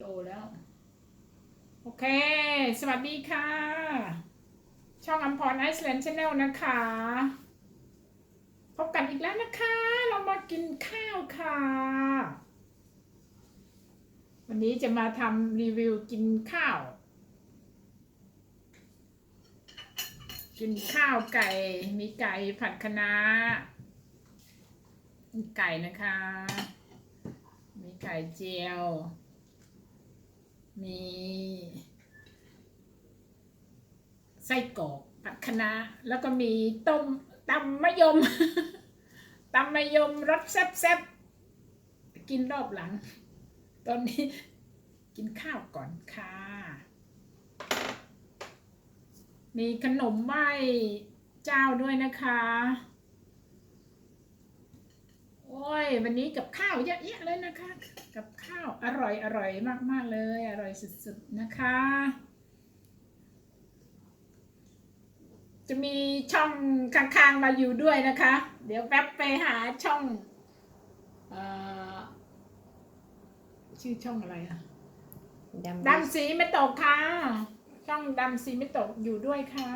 โอแล้ว โอเค สวัสดีค่ะ ช่องอัมพรไอซ์แลนด์ชาแนลนะคะ พบกันอีกแล้วนะคะ เรามากินข้าวค่ะ วันนี้จะมาทำรีวิวกินข้าว กินข้าวไก่ มีไก่ผัดคะน้ามีไก่นะคะ มีไก่เจียว มีไส้กรอกผัดคะน้าแล้วก็มีต้มตำมะยมตำมะยมรสแซ่บๆกินรอบหลัง ตอนนี้กินข้าวก่อนค่ะ มีขนมไหว้เจ้าด้วยนะคะ โอ้ย วันนี้กับข้าวเยอะแยะเลยนะคะ กับข้าวอร่อยอร่อยมาก ๆ เลย อร่อยสุด ๆ นะคะ จะมีช่องข้าง ๆ มาอยู่ด้วยนะคะ เดี๋ยวแป๊บไปหาช่องเออชื่อช่องอะไรอะดำดำสีไม่ตกค่ะ ช่องดำสีไม่ตกอยู่ด้วยค่ะ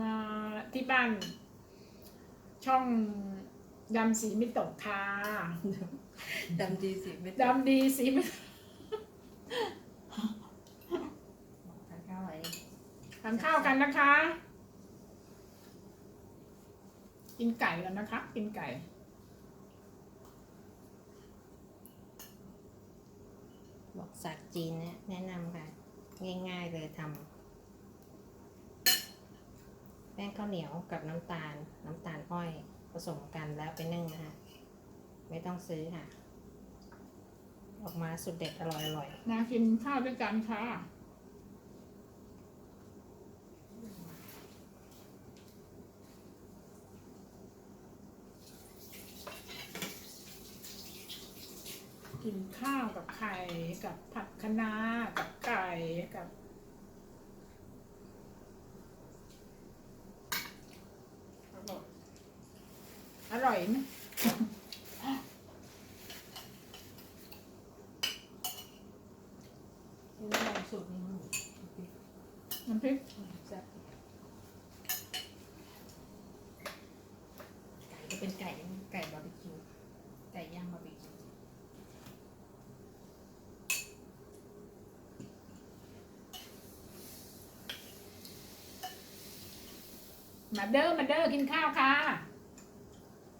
มาที่บ้าน ช่องดำสีไม่ตกค่ะ ดำดีสิไม่ดำดีสีไม่ทานข้าวไว้ทานข้าวกันนะคะ กินไก่กันนะคะ กินไก่ บอกสักจีนเนี่ยแนะนำค่ะ ง่าย ๆ เลยทำแป้งข้าวเหนียวกับน้ำตาล น้ำตาลอ้อยผสมกันแล้วไปนึ่งนะคะ ไม่ต้องซื้อค่ะ ออกมาสุดเด็ดอร่อยอร่อยมากินข้าวด้วยกันค่ะกินข้าวกับไข่กับผัดคะน้ากับไก่กับ อร่อยไหมนี่ลอง สูตรนี้น้ำพริกแซ่บไก่จะเป็นไก่ไก่บาร์บีคิวไก่ย่างบาร์บีคิวมาเด้อมาเด้อกินข้าวค่ะ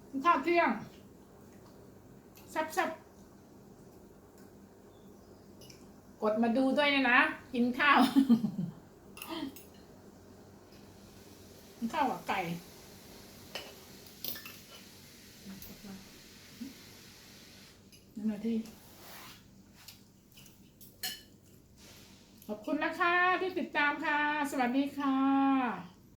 กินข้าวเที่ยงแซ่บๆ กดมาดูด้วยนะนะ กินข้าว กินข้าวกับไก่นั่นแหละที่ขอบคุณนะคะที่ติดตามค่ะ สวัสดีค่ะ